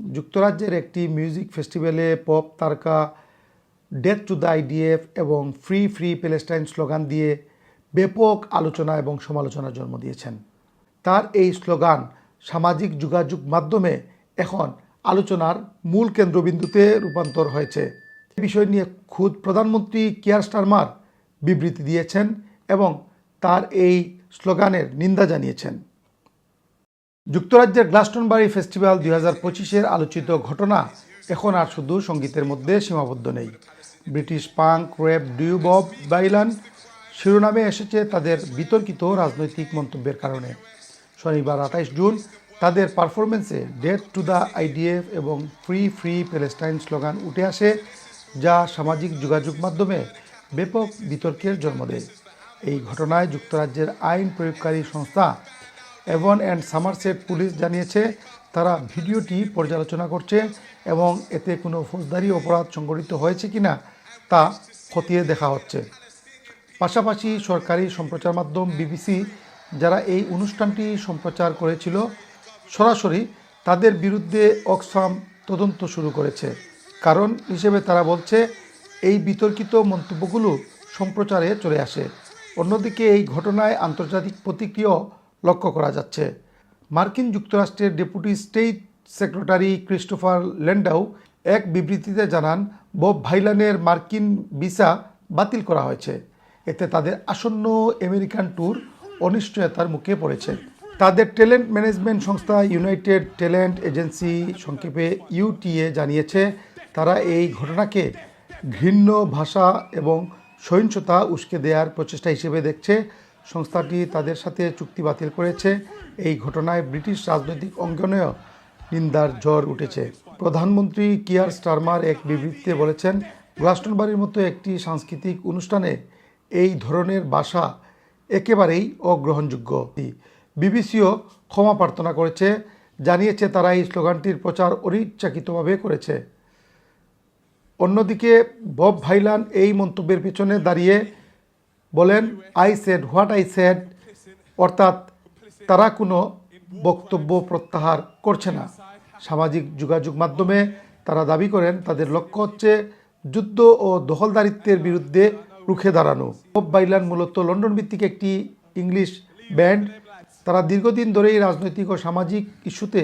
যুক্তরাজ্যের একটি মিউজিক ফেস্টিভ্যালে পপ তারকা ডেথ টু দ্য আইডিএফ এবং ফ্রি ফ্রি প্যালেস্টাইন স্লোগান দিয়ে ব্যাপক আলোচনা এবং সমালোচনার জন্ম দিয়েছেন। তার এই স্লোগান সামাজিক যোগাযোগ মাধ্যমে এখন আলোচনার মূল কেন্দ্রবিন্দুতে রূপান্তর হয়েছে। এ বিষয় নিয়ে খুদ প্রধানমন্ত্রী কিয়ার স্টারমার বিবৃতি দিয়েছেন এবং তার এই স্লোগানের নিন্দা জানিয়েছেন। যুক্তরাজ্যের গ্লাস্টনবারি ফেস্টিভ্যাল দুই হাজার পঁচিশের আলোচিত ঘটনা, এখন আর শুধু সঙ্গীতের মধ্যে সীমাবদ্ধ নেই। British punk rap duo Bob Vylan শিরোনামে এসেছে তাদের বিতর্কিত রাজনৈতিক মন্তব্যের কারণে। শনিবার আঠাইশ জুন তাদের পারফরমেন্সে ডেথ টু দ্য আইডিএফ এবং ফ্রি ফ্রি প্যালেস্টাইন স্লোগান উঠে আসে, যা সামাজিক যোগাযোগ মাধ্যমে ব্যাপক বিতর্কের জন্ম দেয়। এই ঘটনায় যুক্তরাজ্যের আইন প্রয়োগকারী সংস্থা এভন অ্যান্ড সামারসেট পুলিশ জানিয়েছে, তারা ভিডিওটি পর্যালোচনা করছে এবং এতে কোনো ফৌজদারি অপরাধ সংঘটিত হয়েছে কিনা তা খতিয়ে দেখা হচ্ছে। পাশাপাশি সরকারি সম্প্রচার মাধ্যম বিবিসি যারা এই অনুষ্ঠানটি সম্প্রচার করেছিল, সরাসরি তাদের বিরুদ্ধে অক্সফাম তদন্ত শুরু করেছে। কারণ হিসেবে তারা বলছে, এই বিতর্কিত মন্তব্যগুলো সম্প্রচারে চলে আসে। অন্যদিকে এই ঘটনায় আন্তর্জাতিক প্রতিক্রিয়া লক্ষ্য করা যাচ্ছে। মার্কিন যুক্তরাষ্ট্রের deputy state secretary Christopher Landau এক বিবৃতিতে জানান, বব ভাইলানের মার্কিন ভিসা বাতিল করা হয়েছে। এতে তাদের আসন্ন আমেরিকান ট্যুর অনিশ্চয়তার মুখে পড়েছে। তাদের ট্যালেন্ট ম্যানেজমেন্ট সংস্থা ইউনাইটেড ট্যালেন্ট এজেন্সি সংক্ষেপে ইউটিএ জানিয়েছে, তারা এই ঘটনাকে ঘৃণ্য ভাষা এবং সহিংসতা উস্কে দেওয়ার প্রচেষ্টা হিসেবে দেখছে। সংস্থাটি তাদের সাথে চুক্তি বাতিল করেছে। এই ঘটনায় ব্রিটিশ রাজনৈতিক অঙ্গনেও নিন্দার ঝড় উঠেছে। প্রধানমন্ত্রী কিয়ার স্টারমার এক বিবৃতিতে বলেছেন, গ্লাস্টনবাড়ির মতো একটি সাংস্কৃতিক অনুষ্ঠানে এই ধরনের ভাষা একেবারেই অগ্রহণযোগ্য। বিবিসিও ক্ষমা প্রার্থনা করেছে, জানিয়েছে তারা এই স্লোগানটির প্রচার অনিচ্ছাকৃতভাবে করেছে। অন্যদিকে বব ভাইলান এই মন্তব্যের পেছনে দাঁড়িয়ে বলেন, I said, what I said? অর্থাৎ তারা কোনো বক্তব্য প্রত্যাহার করছে না। সামাজিক যোগাযোগ মাধ্যমে তারা দাবি করেন, তাদের লক্ষ্য হচ্ছে যুদ্ধ ও দখলদারিত্বের বিরুদ্ধে রুখে দাঁড়ানো। বব বাইলান মূলত লন্ডন ভিত্তিক একটি ইংলিশ ব্যান্ড। তারা দীর্ঘদিন ধরেই রাজনৈতিক ও সামাজিক ইস্যুতে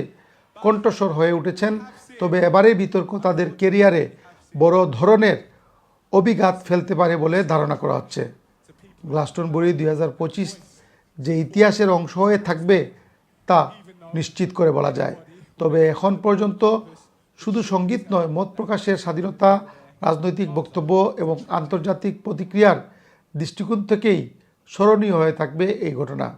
কণ্ঠস্বর হয়ে উঠেছেন। তবে এবারে বিতর্ক তাদের কেরিয়ারে বড় ধরনের অভিঘাত ফেলতে পারে বলে ধারণা করা হচ্ছে। গ্লাস্টনবুরি দুই যে ইতিহাসের অংশ হয়ে থাকবে তা নিশ্চিত করে বলা যায়। তবে এখন পর্যন্ত শুধু সংগীত নয়, মত প্রকাশের স্বাধীনতা, রাজনৈতিক বক্তব্য এবং আন্তর্জাতিক প্রতিক্রিয়ার দৃষ্টিকোণ থেকেই স্মরণীয় হয়ে থাকবে এই ঘটনা।